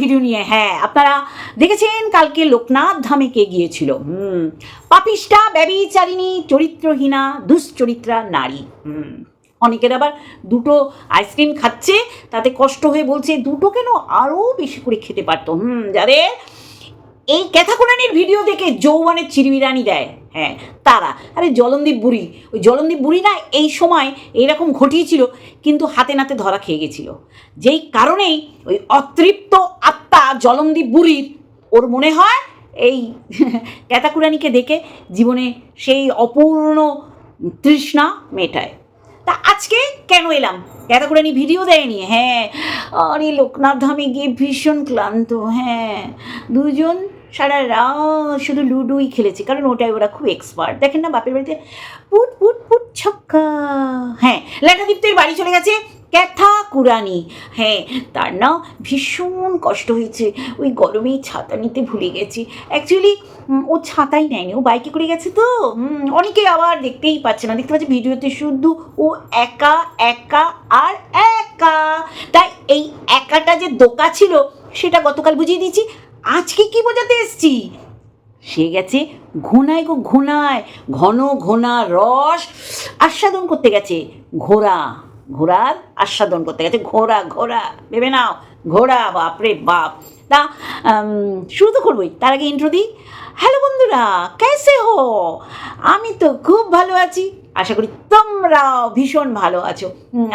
Video নিয়ে হ্যাঁ আপনারা দেখেছেন কালকে লোকনাথ ধামে কে গিয়েছিল? হুম পাপিষ্টা ব্যবিচারিণী, চরিত্রহীনা, দুশ্চরিত্রা নারী। হুম, অনেকের আবার দুটো আইসক্রিম খাচ্ছে, তাতে কষ্ট হয়ে বলছে, দুটো কেন আরও বেশি করে খেতে পারতো? হুম, যাদের এই ক্যাথাকুরানির ভিডিও দেখে যৌবনের চিরবিরানি দেয়। হ্যাঁ তারা। আরে জলন্দীপ বুড়ি, ওই জলন্দীপ বুড়ি না এই সময় এইরকম ঘটিয়েছিল, কিন্তু হাতে নাতে ধরা খেয়ে গেছিল। যেই কারণেই ওই অতৃপ্ত আত্মা জলন্দীপ বুড়ির, ওর মনে হয় এই ক্যাথাকুরানিকে দেখে জীবনে সেই অপূর্ণ তৃষ্ণা মেটায়। তা আজকে কেন এলাম? ক্যাথাকুরানি ভিডিও দেয়নি? হ্যাঁ আরে লোকনাথ ধামে গিয়ে ভীষণ ক্লান্ত। হ্যাঁ দুজন সারা রাত শুধু লুডুই খেলেছে, কারণ ওটাই ওরা খুব এক্সপার্ট দেখেন না, বাপের বাড়িতে পুট পুট পুট, ছক্কা। হ্যাঁ ল্যাটাদীপ্তের বাড়ি চলে গেছে ক্যাথা কুরানি। হ্যাঁ তার না ভীষণ কষ্ট হয়েছে। ওই গরমেই ছাতা নিতে ভুলে গেছি। অ্যাকচুয়ালি ও ছাতাই নেয়নি, ও বাইকে করে গেছে তো। অনেকে আবার দেখতেই পাচ্ছে না। দেখতে পাচ্ছে ভিডিওতে শুধু ও একা একা আর একা। তাই এই একাটা যে দোকা ছিল, সেটা গতকাল বুঝিয়ে দিয়েছি। আজকে কি বোঝাতে এসছি? সে গেছে ঘোনায় গো ঘোনায়, ঘন ঘোনা রস আস্বাদন করতে গেছে। ঘোড়া, ঘোড়ার আস্বাদন করতে গেছে। ঘোড়া ঘোড়া, ভেবে নাও। ঘোড়া বাপরে বাপ। তা শুরু তো করবোই। তার আগে ইন্ট্রো দিই। হ্যালো বন্ধুরা, কেসে হো? আমি তো খুব ভালো আছি। আশা করি তোমরাও ভীষণ ভালো আছো।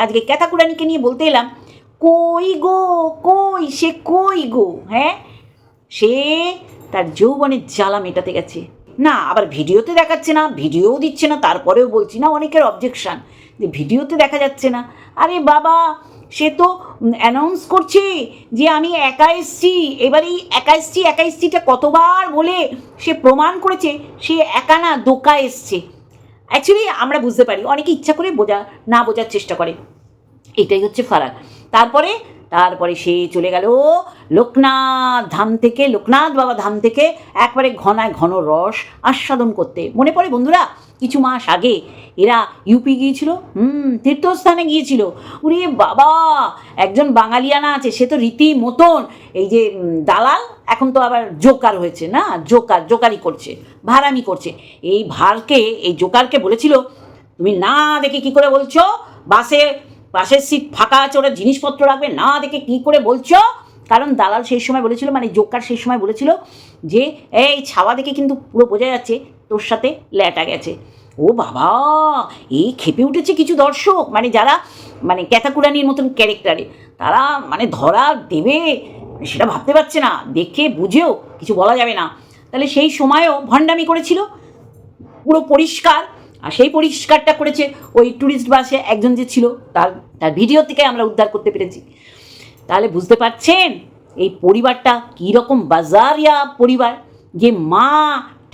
আজকে ক্যাথাকুরানিকে নিয়ে বলতে এলাম, কই গো? কই? সে কই গো? হ্যাঁ? সে তার যৌবনের জ্বালা মেটাতে গেছে। না, আবার ভিডিওতে দেখাচ্ছে না ভিডিও দিচ্ছে না, তারপরেও বলছি না অনেকের অবজেকশন যে ভিডিওতে দেখা যাচ্ছে না। আরে বাবা, সে তো অ্যানাউন্স করছে যে আমি একা এসছি। এবার এই একা এসছি, একা এসছিটা কতবার বলে সে প্রমাণ করেছে? সে একা না দোকা এসছে। অ্যাকচুয়ালি আমরা বুঝতে পারি, অনেকে ইচ্ছা করে বোঝা, না বোঝার চেষ্টা করে। এটাই হচ্ছে ফারাক। তারপরে তারপরে সে চলে গেল লোকনাথ ধাম থেকে, লোকনাথ বাবা ধাম থেকে একবারে ঘনায় ঘন রস আস্বাদন করতে। মনে পড়ে বন্ধুরা? কিছু মাস আগে এরা ইউপি গিয়েছিল, হুম, তীর্থস্থানে গিয়েছিল। উরে বাবা, একজন বাঙালিয়ানা আছে, সে তো রীতি মতন এই যে দালাল, এখন তো আবার জোকার হয়েছে না? জোকার, জোকারি করছে ভাড়ামি করছে। এই ভারকে, এই জোকারকে বলেছিল, তুমি না দেখে কি করে বলছো? বাসে বাসের সিট ফাঁকা আছে, ওরা জিনিসপত্র রাখবে। না দেখে কি করে বলছো? কারণ দালাল সেই সময় বলেছিল মানে জোকার সেই সময় বলেছিল যে, এই ছাওয়া দেখে কিন্তু পুরো বোঝা যাচ্ছে তোর সাথে ল্যাটা গেছে। ও বাবা এই খেপে উঠেছে কিছু দর্শক মানে যারা মানে ক্যাথাকুরানির মতন ক্যারেক্টারে তারা মানে ধরা দেবে, সেটা ভাবতে পারছে না। দেখে, বুঝেও কিছু বলা যাবে না। তাহলে সেই সময়ও ভণ্ডামি করেছিল, পুরো পরিষ্কার। আর সেই পরিষ্কারটা করেছে ওই ট্যুরিস্ট বাসে একজন যে ছিল, তার তার ভিডিও থেকে আমরা উদ্ধার করতে পেরেছি। তাহলে বুঝতে পারছেন এই পরিবারটা কীরকম বাজারিয়া পরিবার, যে মা,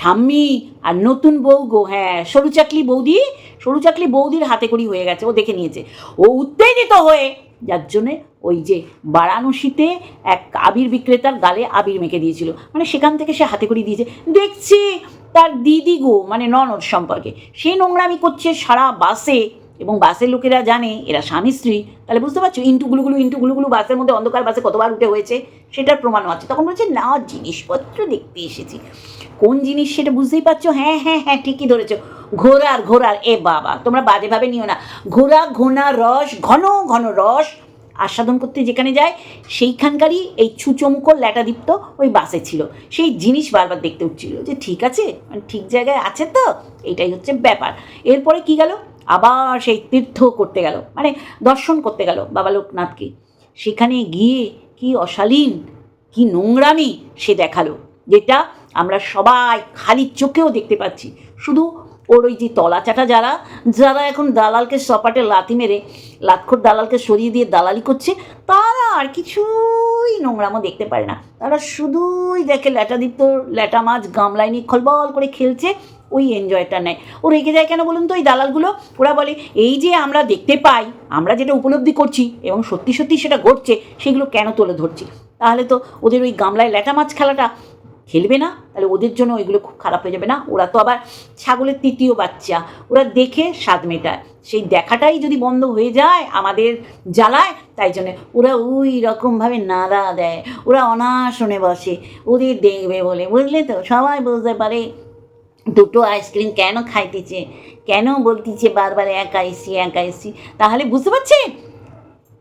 ঠাম্মি আর নতুন বউ গো হ্যাঁ সরু চাকলি বৌদি, সরু চাকলি বৌদির হাতে করি হয়ে গেছে, ও দেখে নিয়েছে। ও উত্তেজিত হয়ে, যার জন্যে ওই যে বারাণসীতে এক আবির বিক্রেতার গালে আবির মেখে দিয়েছিল। মানে সেখান থেকে সে হাতে করে দিয়েছে। দেখছি তার দিদি গো মানে ননদ সম্পর্কে। সে নোংরামি করছে সারা বাসে এবং বাসের লোকেরা জানে এরা স্বামী স্ত্রী। তাহলে বুঝতে পারছ, ইন্টু গুলুগুলু ইন্টু গুলুগুলু বাসের মধ্যে অন্ধকার বাসে কতবার উঠে হয়েছে, সেটার প্রমাণও আছে তখন বলছে, না, জিনিসপত্র দেখতে এসেছি। কোন জিনিস সেটা বুঝতেই পারছ? হ্যাঁ হ্যাঁ হ্যাঁ ঠিকই ধরেছো। ঘোড়ার ঘোড়ার, এ বাবা, তোমরা বাজেভাবে নিও না। ঘোড়া, ঘোনা, রস, ঘন ঘন রস আস্বাদন করতে যেখানে যায়, সেইখানকারই এই ছুচমুকো ল্যাটাদীপ্ত ওই বাসে ছিল। সেই জিনিস বারবার দেখতে উঠছিল যে, ঠিক আছে মানে ঠিক জায়গায় আছে তো? এটাই হচ্ছে ব্যাপার। এরপরে কি গেল? আবার সেই তীর্থ করতে গেল। মানে দর্শন করতে গেল বাবা লোকনাথকে। সেখানে গিয়ে কি অশালীন, কি নোংরামি সে দেখাল, যেটা আমরা সবাই খালি চোখেও দেখতে পাচ্ছি। শুধু ওর ওই যে তলাচাটা যারা যারা এখন দালালকে সপাটে লাথি মেরে, লাতখোর দালালকে সরিয়ে দিয়ে দালালি করছে, তারা আর কিছুই নোংরামো দেখতে পারে না। তারা শুধুই দেখে ল্যাটাদীপ্ত ল্যাটা মাছ গামলায় নিয়ে খলবল করে খেলছে, ওই এনজয়টা নেয়। ও রেগে যায় কেন বলুন তো ওই দালালগুলো? ওরা বলে, এই যে আমরা দেখতে পাই, আমরা যেটা উপলব্ধি করছি এবং সত্যি সত্যি সেটা ঘটছে, সেগুলো কেন তুলে ধরছি? তাহলে তো ওদের ওই গামলায় ল্যাটা মাছ খেলাটা খেলবে না, তাহলে ওদের জন্য ওইগুলো খুব খারাপ হয়ে যাবে না। ওরা তো আবার ছাগলের তৃতীয় বাচ্চা, ওরা দেখে স্বাদ মেটায়। সেই দেখাটাই যদি বন্ধ হয়ে যায় আমাদের জ্বালায়, তাই জন্য ওরা ওই রকমভাবে নাড়া দেয়, ওরা অনাশনে বসে, ওদের দেখবে বলে। বুঝলে তো? সবাই বুঝতে পারে, দুটো আইসক্রিম কেন খাইতেছে? কেন বলতেছে বারবার একা এসি একা এসি? তাহলে বুঝতে পারছেন?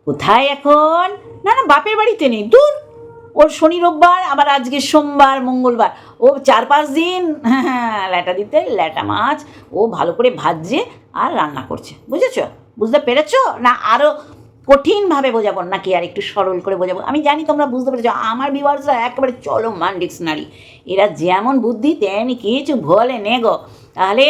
কোথায় এখন? না না, বাপের বাড়িতে নেই। দূর! ওর শনি রোববার, আবার আজকে সোমবার, মঙ্গলবার। ও চার পাঁচ দিন হ্যাঁ ল্যাটা দিতে, ল্যাটা মাছ, ও ভালো করে ভাজছে আর রান্না করছে। বুঝেছ? বুঝতে পেরেছ? না আরও কঠিনভাবে বোঝাবো নাকি আর একটু সরল করে বোঝাবো? আমি জানি তোমরা বুঝতে পেরেছ, আমার বিভার্সরা একেবারে চলো মান ডিকশনারি এরা যেমন বুদ্ধি, তেমনি কিছু ভোলে নেগো তাহলে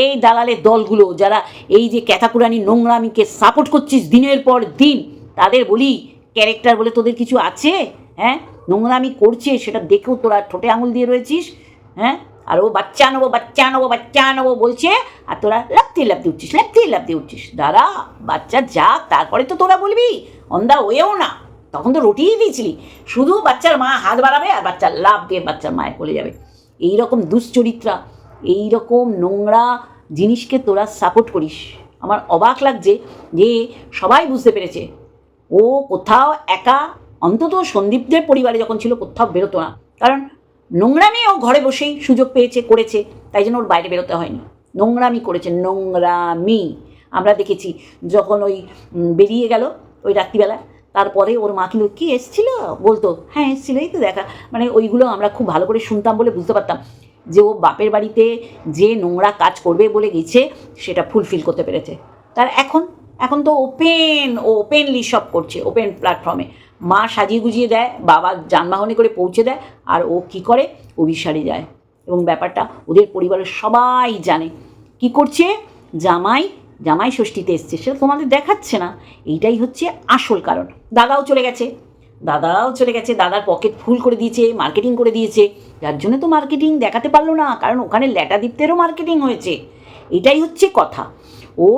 এই দালালের দলগুলো, যারা এই যে ক্যাথাকুরানি নোংরামিকে সাপোর্ট করছিস দিনের পর দিন, তাদের বলি ক্যারেক্টার বলে তোদের কিছু আছে? হ্যাঁ? নোংরামি করছে সেটা দেখেও তোরা ঠোঁটে আঙুল দিয়ে রয়েছিস হ্যাঁ? আর ও বাচ্চা নেব বাচ্চা নেব বাচ্চা নেব বলছে, আর তোরা লাফতে লাফতে উঠছিস লাফতে লাফতে উঠছিস। দাঁড়া, বাচ্চা যাক তারপরে তো তোরা বলবি অন দা ওয়েও না। তখন তো রুটিই দিয়েছিলি। শুধু বাচ্চার মা হাত বাড়াবে আর বাচ্চা লাভ দিয়ে বাচ্চার মায়ের কোলে যাবে। এই রকম দুশ্চরিত্রা এই রকম নোংরা জিনিসকে তোরা সাপোর্ট করিস। আমার অবাক লাগছে যে সবাই বুঝতে পেরেছে। ও কোথাও একা অন্তত সন্দীপদের পরিবারে যখন ছিল কোথাও বেরোতো না। কারণ নোংরামি ও ঘরে বসেই সুযোগ পেয়েছে, করেছে, তাই জন্য ওর বাইরে বেরোতে হয়নি। নোংরামি করেছে, নোংরামি। আমরা দেখেছি যখন ওই বেরিয়ে গেল ওই রাত্রিবেলা, তারপরে ওর মা কিন্তু কি এসছিল? বলতো হ্যাঁ এসছিল, এই তো দেখা। মানে ওইগুলো আমরা খুব ভালো করে শুনতাম বলে বুঝতে পারতাম যে ও বাপের বাড়িতে যে নোংরা কাজ করবে বলে গেছে, সেটা ফুলফিল করতে পেরেছে। তার এখন এখন তো ওপেন ওপেনলি সব করছে ওপেন প্ল্যাটফর্মে মা সাজিয়ে গুজিয়ে দেয়, বাবা যানবাহনে করে পৌঁছে দেয়, আর ও কি করে? অভিসারে যায়। এবং ব্যাপারটা ওদের পরিবারের সবাই জানে। কি করছে? জামাই জামাই ষষ্ঠীতে এসছে। সেটা তোমাদের দেখাচ্ছে না। এইটাই হচ্ছে আসল কারণ। দাদাও চলে গেছে। দাদাও চলে গেছে। দাদার পকেট ফুল করে দিয়েছে, মার্কেটিং করে দিয়েছে। যার জন্য তো মার্কেটিং দেখাতে পারল না। কারণ ওখানে ল্যাটাদিত্যেরও মার্কেটিং হয়েছে। এটাই হচ্ছে কথা। ও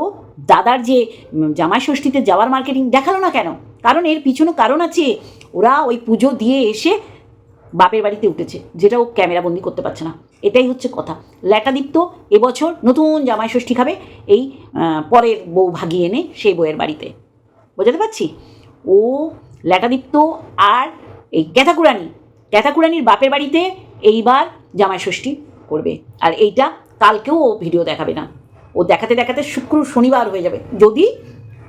দাদার যে জামাই ষষ্ঠীতে যাওয়ার মার্কেটিং দেখাল না কেন? কারণ এর পিছনে কারণ আছে, ওরা ওই পুজো দিয়ে এসে বাপের বাড়িতে উঠেছে, যেটা ও ক্যামেরাবন্দি করতে পারছে না। এটাই হচ্ছে কথা। ল্যাটাদীপ্ত এবছর নতুন জামাই ষষ্ঠী খাবে, এই পরের বউ ভাগিয়ে এনে সেই বউয়ের বাড়িতে। বোঝাতে পারছি? ও, ল্যাটাদীপ্ত আর এই ক্যাথাকুরানি, ক্যাথাকুরানির বাপের বাড়িতে এইবার জামাই ষষ্ঠী করবে। আর এইটা কালকেও ও ভিডিও দেখাবে না। দেখাতে দেখাতে শুক্র শনিবার হয়ে যাবে। যদি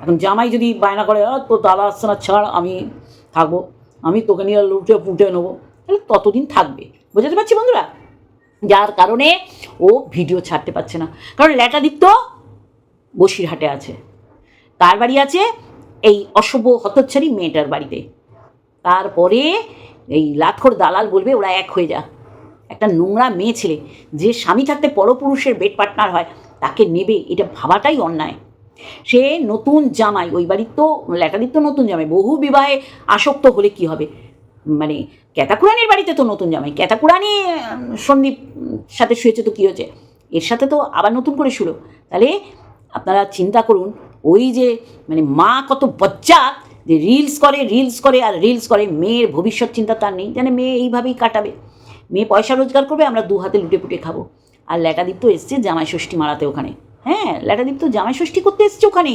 এখন জামাই যদি বায়না করে "আ, তো দাদা আসছে না ছাড় আমি থাকব। আমি তোকে নিয়ে লুটে পুটে নেব। তাহলে ততদিন থাকবে। বোঝাতে পারছি বন্ধুরা? যার কারণে ও ভিডিও ছাড়তে পারছে না। কারণ ল্যাটাদীপ্ত বসিরহাটে আছে। তার বাড়ি আছে এই অশুভ হতচ্ছারি মেয়েটার বাড়িতে। তারপরে এই লাটখোর দালাল বলবে ওরা এক হয়ে যা। একটা নোংরা মেয়ে ছেলে যে স্বামী থাকতে পরপুরুষের বেড পার্টনার হয়। তাকে নেবে, এটা ভাবাটাই অন্যায়। সে নতুন জামাই, ওই বাড়ির তো, ল্যাটারির তো নতুন জামাই, বহু বিবাহে আসক্ত হলে কি হবে? মানে ক্যাতাকুরানির বাড়িতে তো নতুন জামাই, ক্যাতাকুরানি সন্দীপ সাথে শুয়েছে তো কী হয়েছে? এর সাথে তো আবার নতুন করে শুরু তাহলে আপনারা চিন্তা করুন, ওই যে মানে মা কত বজ্জাত যে রিলস করে রিলস করে আর রিলস করে, মেয়ের ভবিষ্যৎ চিন্তা তার নেই। জানে মেয়ে এইভাবেই কাটাবে। মেয়ে পয়সা রোজগার করবে, আমরা দু হাতে লুটে পুটে খাব। আর ল্যাটাদীপ তো এসছে জামাই ষষ্ঠী মারাতে ওখানে। হ্যাঁ ল্যাটাদীপ তো জামাই ষষ্ঠী করতে এসছে ওখানে।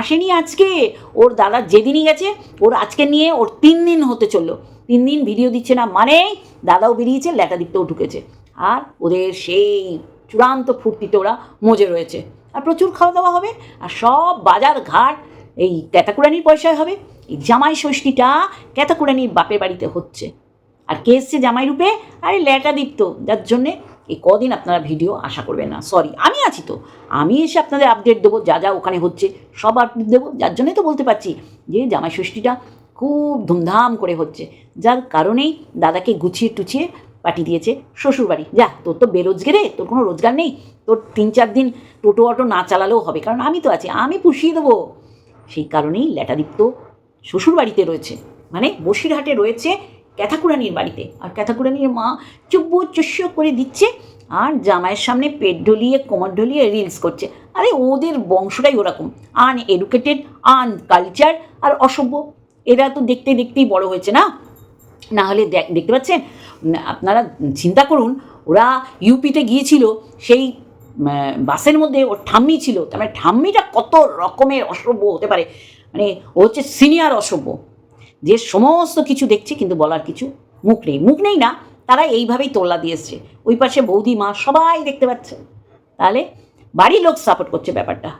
আসেনি আজকে। ওর দাদা যেদিনই গেছে, ওর আজকে নিয়ে ওর তিন দিন হতে চলল। তিন দিন ভিডিও দিচ্ছে না মানে দাদাও বেরিয়েছে, ল্যাটাদীপ্তও ঢুকেছে। আর ওদের সেই চূড়ান্ত ফুর্তিতে ওরা মজে রয়েছে। আর প্রচুর খাওয়া দাওয়া হবে, আর সব বাজার ঘাট, এই ক্যাতাকুরানির পয়সায় হবে। এই জামাই ষষ্ঠীটা ক্যাতাকুরানির বাপের বাড়িতে হচ্ছে। আর কে এসছে জামাই রূপে? আরে ল্যাটা দীপ্ত যার জন্যে এই কদিন আপনারা ভিডিও আশা করবেন না। সরি আমি আছি তো। আমি এসে আপনাদের আপডেট দেবো, যা যা ওখানে হচ্ছে, সব আপডেট দেবো। যার জন্যই তো বলতে পারছি যে জামাই ষষ্ঠীটা খুব ধুমধাম করে হচ্ছে। যার কারণেই দাদাকে গুছিয়ে টুছিয়ে পাঠিয়ে দিয়েছে শ্বশুরবাড়ি। যা, তোর তো বেরোজগারে তোর কোনো রোজগার নেই। তোর তিন চার দিন টোটো অটো না চালালেও হবে, কারণ আমি তো আছি, আমি পুষিয়ে দেবো। সেই কারণেই ল্যাটাদীপ্ত শ্বশুরবাড়িতে রয়েছে। মানে বসিরহাটে রয়েছে ক্যাথাকুরানির বাড়িতে। আর ক্যাথাকুরানির মা চুব্বু চুষ্য করে দিচ্ছে আর জামাইয়ের সামনে পেট ঢলিয়ে, কোমর ঢলিয়ে রিলস করছে। আরে ওদের বংশটাই ওরকম। আন এডুকেটেড আন কালচার আর অসভ্য। এরা তো দেখতে দেখতেই বড় হয়েছে না? না হলে দেখ- দেখতে পাচ্ছেন? আপনারা চিন্তা করুন, ওরা ইউপিতে গিয়েছিল, সেই বাসের মধ্যে ওর ঠাম্মি ছিল। তার মানে ঠাম্মিটা কত রকমের অসভ্য হতে পারে। মানে ও হচ্ছে সিনিয়র অসভ্য। যে সমস্ত কিছু দেখছে কিন্তু বলার কিছু মুখ নেই। মুখ নেই না, তারা এইভাবেই তোল্লা দিয়ে এসছে। ওই পাশে বৌদি, মা সবাই দেখতে পাচ্ছে। তাহলে বাড়ির লোক সাপোর্ট করছে ব্যাপারটা।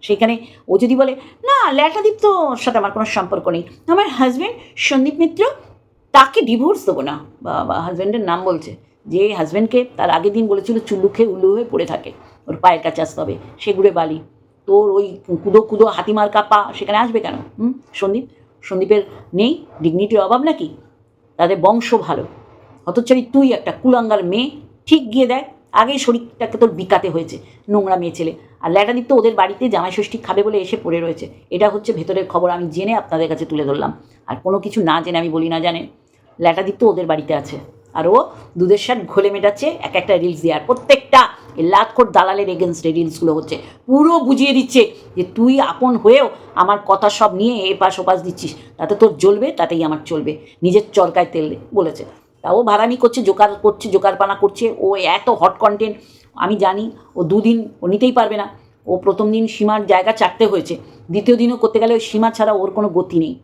সেখানে ও যদি বলে, না ল্যাটাদীপ তো সাথে আমার কোনো সম্পর্ক নেই। আমার হাজব্যান্ড সন্দীপ মিত্র, তাকে ডিভোর্স দেবো না। বা হাজব্যান্ডের নাম বলছে। যে হাজব্যান্ডকে তার আগের দিন বলেছিল, চুল্লু খেয়ে উল্লু হয়ে পড়ে থাকে। ওর পায়ের কাছে আসতে হবে। সেগুড়ে বালি। তোর ওই কুদো কুদো হাতিমার কাপা সেখানে আসবে কেন? হুম? সন্দীপ সন্দীপের নেই ডিগনিটির অভাব নাকি? তাদের বংশ ভালো। অথচ তুই একটা কুলাঙ্গার মেয়ে, ঠিক গিয়ে দেয় আগেই শরীরটাকে তোর বিকাতে হয়েছে, নোংরা মেয়ে ছেলে। আর ল্যাটাদিত ওদের বাড়িতে জামাই ষষ্ঠী খাবে বলে এসে পড়ে রয়েছে। এটা হচ্ছে ভেতরের খবর, আমি জেনে আপনাদের কাছে তুলে ধরলাম। আর কোনো কিছু না জেনে আমি বলি না জানে ল্যাটাদিত ওদের বাড়িতে আছে। আর ও দুধের সাথ ঘোলে মেটাচ্ছে। এক একটা রিলস দিয়ে আর প্রত্যেকটা এই লাতখোর দালালের এগেনস্টে রিলসগুলো হচ্ছে। পুরো বুঝিয়ে দিচ্ছে যে তুই আপন হয়েও আমার কথা সব নিয়ে এ এপাশ ওপাশ দিচ্ছিস। তাতে তোর জ্বলবে, তাতেই আমার চলবে। নিজের চরকায় তেল বলেছে। তা ও ভাড়ামি করছে, জোকার করছে, জোকারপানা করছে। ও এত হট কন্টেন্ট আমি জানি, ও দুদিন ও নিতেই পারবে না। ও প্রথম দিন সীমার জায়গা চাটতে হয়েছে। দ্বিতীয় দিনও করতে গেলে ওই সীমা ছাড়া ওর কোনো গতি নেই।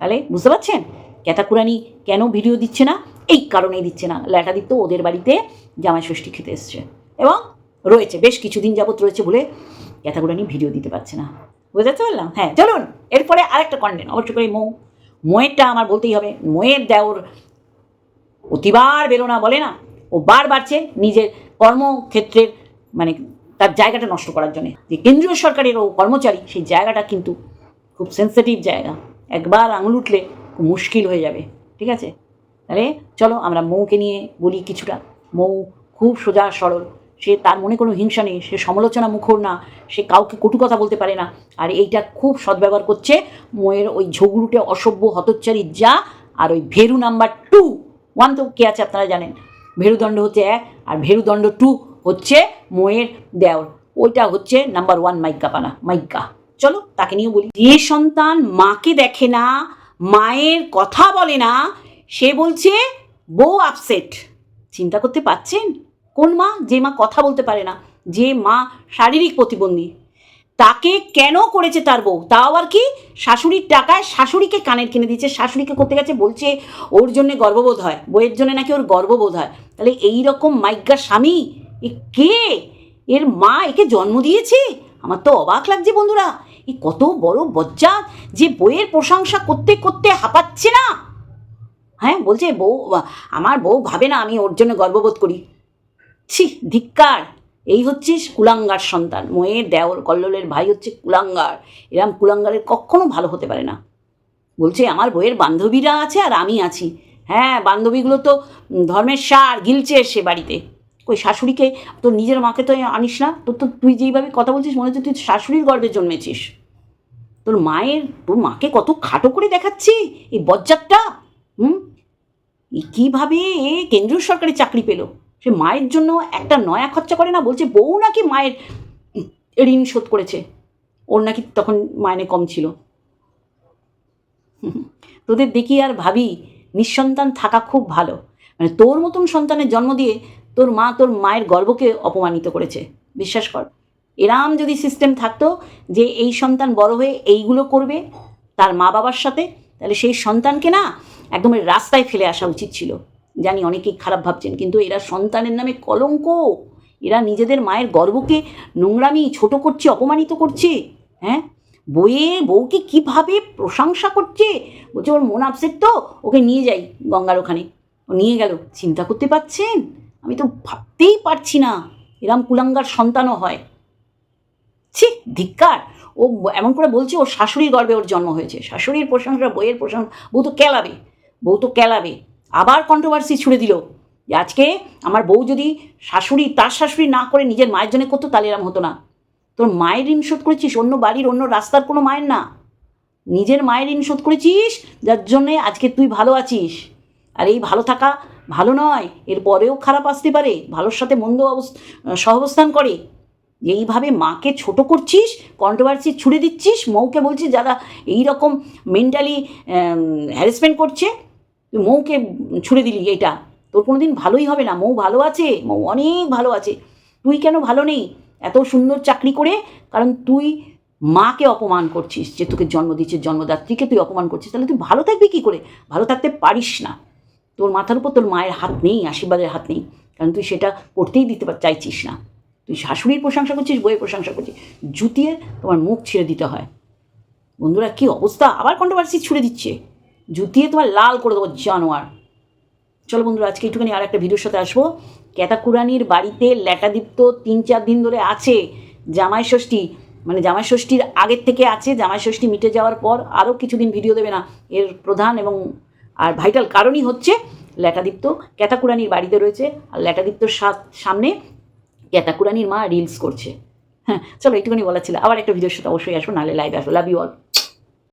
তাহলে বুঝতে পারছেন? ক্যাতাকুরানি কেন ভিডিও দিচ্ছে না? এই কারণেই দিচ্ছে না। ল্যাটাদিপ তো ওদের বাড়িতে জামাই ষষ্ঠী খেতে এসছে। এবং রয়েছে, বেশ কিছুদিন যাবত রয়েছে বলে ক্যাতাকুরানি ভিডিও দিতে পারছে না। বুঝতে পারলাম? হ্যাঁ চলুন, এরপরে আরেকটা কন্টেন্ট অবশ্য করে মৌ, মোয়েরটা আমার বলতেই হবে। মোয়ের দেওর অতিবার বেরোনা বলে না, ও বার বাড়ছে নিজের কর্মক্ষেত্রের মানে তার জায়গাটা নষ্ট করার জন্য। যে কেন্দ্রীয় সরকারের ও কর্মচারী, সেই জায়গাটা কিন্তু খুব সেন্সিটিভ জায়গা। একবার আঙুল উঠলে খুব মুশকিল হয়ে যাবে, ঠিক আছে? তাহলে চলো আমরা মৌকে নিয়ে বলি কিছুটা। মৌ খুব সোজা সরল। সে তার মনে কোনো হিংসা নেই, সে সমালোচনা মুখর না, সে কাউকে কটু কথা বলতে পারে না। আর এইটা খুব সদ্ব্যবহার করছে মৌয়ের ওই ঝগড়ুটে অসভ্য হতচ্চারী যা আর ওই ভেরু নাম্বার টু। ওয়ান তো কে আছে আপনারা জানেন। ভেরুদণ্ড হচ্ছে এক আর ভেরুদণ্ড টু হচ্ছে মোয়ের দেওর। ওইটা হচ্ছে নাম্বার ওয়ান মাইকা পানা মাইকা চলো তাকে নিয়েও বলি। যে সন্তান মাকে দেখে না, মায়ের কথা বলে না সে বলছে, বউ আপসেট চিন্তা করতে পারছেন? কোন মা? যে মা কথা বলতে পারে না, যে মা শারীরিক প্রতিবন্ধী। তাকে কেন করেছে তার বউ? তাও আবার কি শাশুড়ির টাকায় শাশুড়িকে কানের কিনে দিচ্ছে, শাশুড়িকে করতে গেছে, বলছে ওর জন্য গর্ববোধ হয় বইয়ের জন্য নাকি ওর গর্ববোধ হয়। তাহলে এই রকম মাইকা স্বামী, এ কে? এর মা একে জন্ম দিয়েছে? আমার তো অবাক লাগছে বন্ধুরা, এ কত বড় বজ্জাত যে বইয়ের প্রশংসা করতে করতে হাঁপাচ্ছে না। হ্যাঁ বলছে বউ আমার বউ ভাবে না আমি ওর জন্য গর্ববোধ করি। ছি, ধিক্কার। এই হচ্ছে কুলাঙ্গার সন্তান। ময়ের, দেওর, কল্লোলের ভাই হচ্ছে কুলাঙ্গার। এরম কুলাঙ্গারের কখনো ভালো হতে পারে না। বলছে, আমার বইয়ের বান্ধবীরা আছে আর আমি আছি। হ্যাঁ বান্ধবীগুলো তো ধর্মের সার, গিলছে সে বাড়িতে। ওই শাশুড়িকে তোর নিজের মাকে তো আনিস না? তোর তো তুই যেইভাবে কথা বলছিস, মনে হচ্ছে তুই শাশুড়ির গর্বে জন্মেছিস। তোর মায়ের, তোর মাকে কত খাটো করে দেখাচ্ছি? এই বজ্জাতটা? হুম? কীভাবে কেন্দ্রীয় সরকারি চাকরি পেল? সে মায়ের জন্য একটা নয়া খরচা করে না? বলছে, বউ নাকি মায়ের ঋণ শোধ করেছে। ওর নাকি তখন মাইনে কম ছিল। তোদের দেখি আর ভাবি, নিঃসন্তান থাকা খুব ভালো। মানে তোর মতন সন্তানের জন্ম দিয়ে তোর মা তোর মায়ের গর্বকে অপমানিত করেছে। বিশ্বাস কর, এরাম যদি সিস্টেম থাকতো যে এই সন্তান বড় হয়ে এইগুলো করবে তার মা বাবার সাথে, তাহলে সেই সন্তানকে না একদম রাস্তায় ফেলে আসা উচিত ছিল। জানি অনেকেই খারাপ ভাবছেন, কিন্তু এরা সন্তানের নামে কলঙ্ক। এরা নিজেদের মায়ের গর্বকে নোংরামি, ছোট করছে, অপমানিত করছে হ্যাঁ? বইয়ে বউকে কীভাবে প্রশংসা করছে? বলছে, ওর মন আপসেট তো, ওকে নিয়ে যাই গঙ্গার ওখানে। ও নিয়ে গেল। চিন্তা করতে পারছেন? আমি তো ভাবতেই পারছি না, এরাম কুলাঙ্গার সন্তানও হয়। ছি, ধিক্কার। ও এমন করে বলছে, ওর শাশুড়ির গর্বে ওর জন্ম হয়েছে। শাশুড়ির প্রশংসা, বইয়ের প্রশংসা, বউ তো কেলাবে। বউ তো কেলাবে। আবার কন্ট্রোভার্সি ছুড়ে দিল। যে আজকে আমার বউ যদি শাশুড়ি, তার শাশুড়ি না করে নিজের মায়ের জন্য করতো, তাহলে এরম হতো না। তোর মায়ের ঋণ শোধ করেছিস? অন্য বাড়ির, অন্য রাস্তার কোনো মায়ের না। নিজের মায়ের ঋণ শোধ করেছিস, যার জন্যে আজকে তুই ভালো আছিস। আর এই ভালো থাকা ভালো নয়, এর পরেও খারাপ আসতে পারে, ভালোর সাথে মন্দ অবস- সহাবস্থান করে। এইভাবে মাকে ছোট করছিস কন্ট্রোভার্সি ছুড়ে দিচ্ছিস, মৌকে বলছিস যারা এই রকম মেন্টালি হ্যারাসমেন্ট করছে তুই মৌকে ছুড়ে দিলি এইটা। তোর কোনো দিন ভালোই হবে না, মৌ ভালো আছে, মৌ অনেক ভালো আছে। তুই কেন ভালো নেই? এত সুন্দর চাকরি করে, কারণ তুই মাকে অপমান করছিস যে তোকে জন্ম দিচ্ছে জন্মদাত্রীকে তুই অপমান করছিস। তাহলে তুই ভালো থাকবি কী করে? ভালো থাকতে পারিস না। তোর মাথার উপর তোর মায়ের হাত নেই, আশীর্বাদের হাত নেই, কারণ তুই সেটা করতেই দিতে চাইছিস না। তুই শাশুড়ির প্রশংসা করছিস বইয়ের প্রশংসা করছিস, জুতিয়ে তোমার মুখ ছিঁড়ে দিতে হয়। বন্ধুরা, কী অবস্থা? আবার কন্ট্রোভার্সি ছুড়ে দিচ্ছে। জুতিয়ে তোমার লাল করে দেবো জানোয়ার। চলো বন্ধুরা, আজকে একটুখানি আর একটা ভিডিওর সাথে আসব। ক্যাতাকুরানির বাড়িতে ল্যাটাদীপ্ত তিন চার দিন ধরে আছে জামাই ষষ্ঠী। মানে জামাই ষষ্ঠীর আগের থেকে আছে, জামাই ষষ্ঠী মিটে যাওয়ার পর আরও কিছুদিন ভিডিও দেবে না। এর প্রধান এবং আর ভাইটাল কারণই হচ্ছে ল্যাটাদীপ্ত ক্যাতাকুরানির বাড়িতে রয়েছে আর ল্যাটাদীপ্তর সামনে ক্যাতাকুরানির মা রিলস করছে। হ্যাঁ চলো একটুখানি বলা ছিল। আবার একটা ভিডিওর সাথে অবশ্যই আসব, নাহলে লাইভ আসব। Love you all